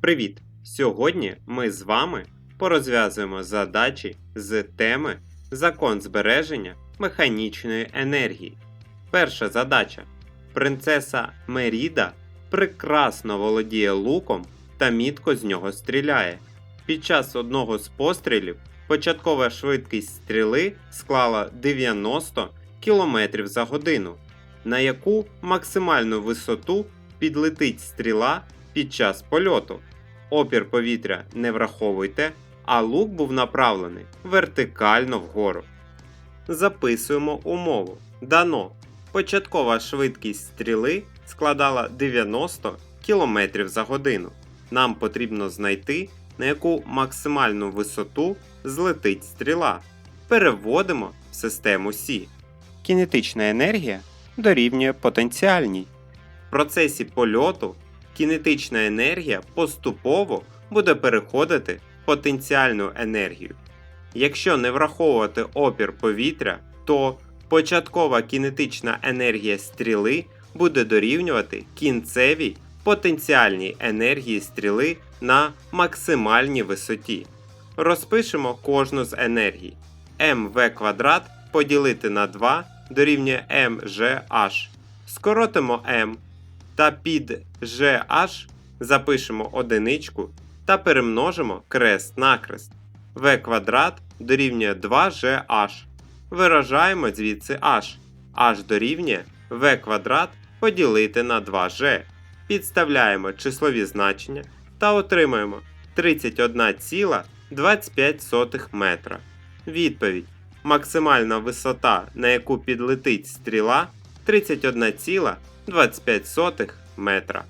Привіт! Сьогодні ми з вами порозв'язуємо задачі з теми Закон збереження механічної енергії. Перша задача. Принцеса Меріда прекрасно володіє луком та мітко з нього стріляє. Під час одного з пострілів початкова швидкість стріли склала 90 км за годину, на яку максимальну висоту підлетить стріла під час польоту. Опір повітря не враховуйте, а лук був направлений вертикально вгору. Записуємо умову. Дано. Початкова швидкість стріли складала 90 км за годину. Нам потрібно знайти, на яку максимальну висоту злетить стріла. Переводимо в систему Сі. Кінетична енергія дорівнює потенціальній. В процесі польоту кінетична енергія поступово буде переходити в потенціальну енергію. Якщо не враховувати опір повітря, то початкова кінетична енергія стріли буде дорівнювати кінцевій потенціальній енергії стріли на максимальній висоті. Розпишемо кожну з енергій. mv квадрат поділити на 2 дорівнює mgh. Скоротимо m та під GH запишемо одиничку та перемножимо крест на крест. v квадрат дорівнює 2gh. Виражаємо звідси h. h дорівнює v квадрат поділити на 2g. Підставляємо числові значення та отримаємо 31,25 метра. Відповідь. Максимальна висота, на яку підлетить стріла 31,25 метра.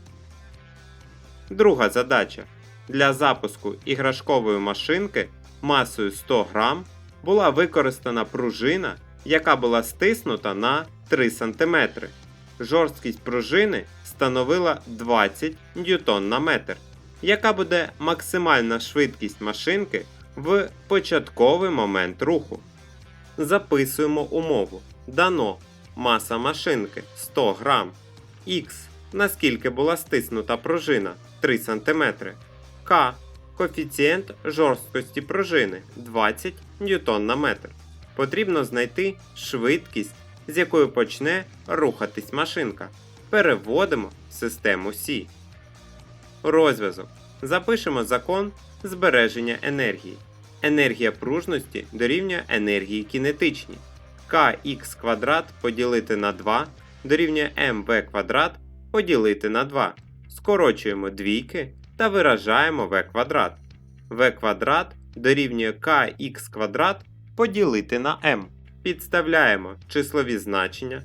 Друга задача. Для запуску іграшкової машинки масою 100 грам була використана пружина, яка була стиснута на 3 см. Жорсткість пружини становила 20 ньютон на метр. Яка буде максимальна швидкість машинки в початковий момент руху? Записуємо умову. Дано маса машинки 100 грам. Х. Наскільки була стиснута пружина 3 см. К. Коефіцієнт жорсткості пружини 20 ньютон на метр. Потрібно знайти швидкість, з якою почне рухатись машинка. Переводимо в систему Сі. Розв'язок. Запишемо закон збереження енергії. Енергія пружності дорівнює енергії кінетичній. Kx квадрат поділити на 2 дорівнює mv квадрат поділити на 2. Скорочуємо двійки та виражаємо v квадрат. v квадрат дорівнює kx квадрат поділити на m. Підставляємо числові значення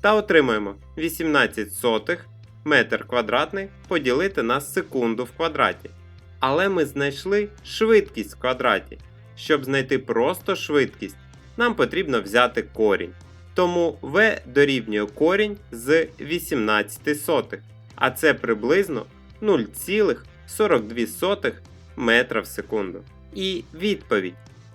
та отримаємо 18 сотих метр квадратний поділити на секунду в квадраті. Але ми знайшли швидкість в квадраті. Щоб знайти просто швидкість, нам потрібно взяти корінь. Тому v дорівнює корінь з 18 сотих, а це приблизно 0,42 метра в секунду. І відповідь.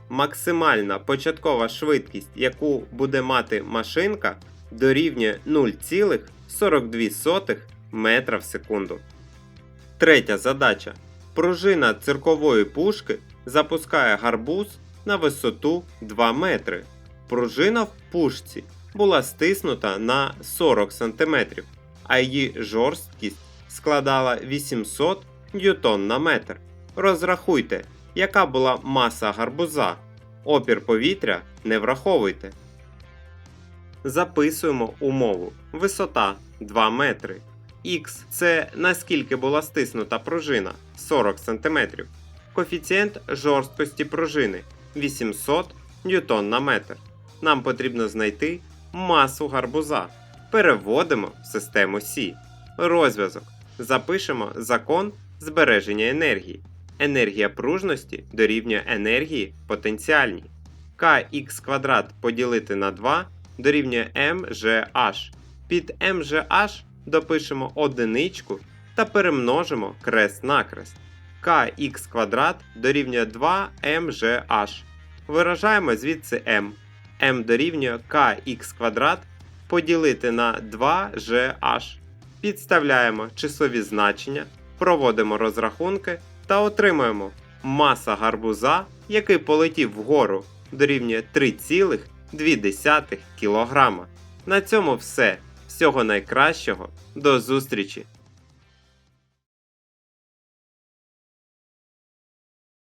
Максимальна початкова швидкість, яку буде мати машинка, дорівнює 0,42 метра в секунду. Третя задача. Пружина циркової пушки запускає гарбуз на висоту 2 метри. Пружина в пушці була стиснута на 40 см, а її жорсткість складала 800 ньютон на метр. Розрахуйте, яка була маса гарбуза. Опір повітря не враховуйте. Записуємо умову. Висота 2 метри. Х це наскільки була стиснута пружина 40 см. Коефіцієнт жорсткості пружини 800 ньютон на метр. Нам потрібно знайти масу гарбуза. Переводимо в систему Сі. Розв'язок. Запишемо закон збереження енергії. Енергія пружності дорівнює енергії потенціальній. kx квадрат поділити на 2 дорівнює mgh. Під mgh допишемо одиничку та перемножимо крест на крест. Kx квадрат дорівнює 2 mgh. Виражаємо звідси m. m дорівнює kx квадрат поділити на 2gh. Підставляємо числові значення проводимо розрахунки та отримуємо маса гарбуза, який полетів вгору, дорівнює 3,2 кг. На цьому все. Всього найкращого. До зустрічі!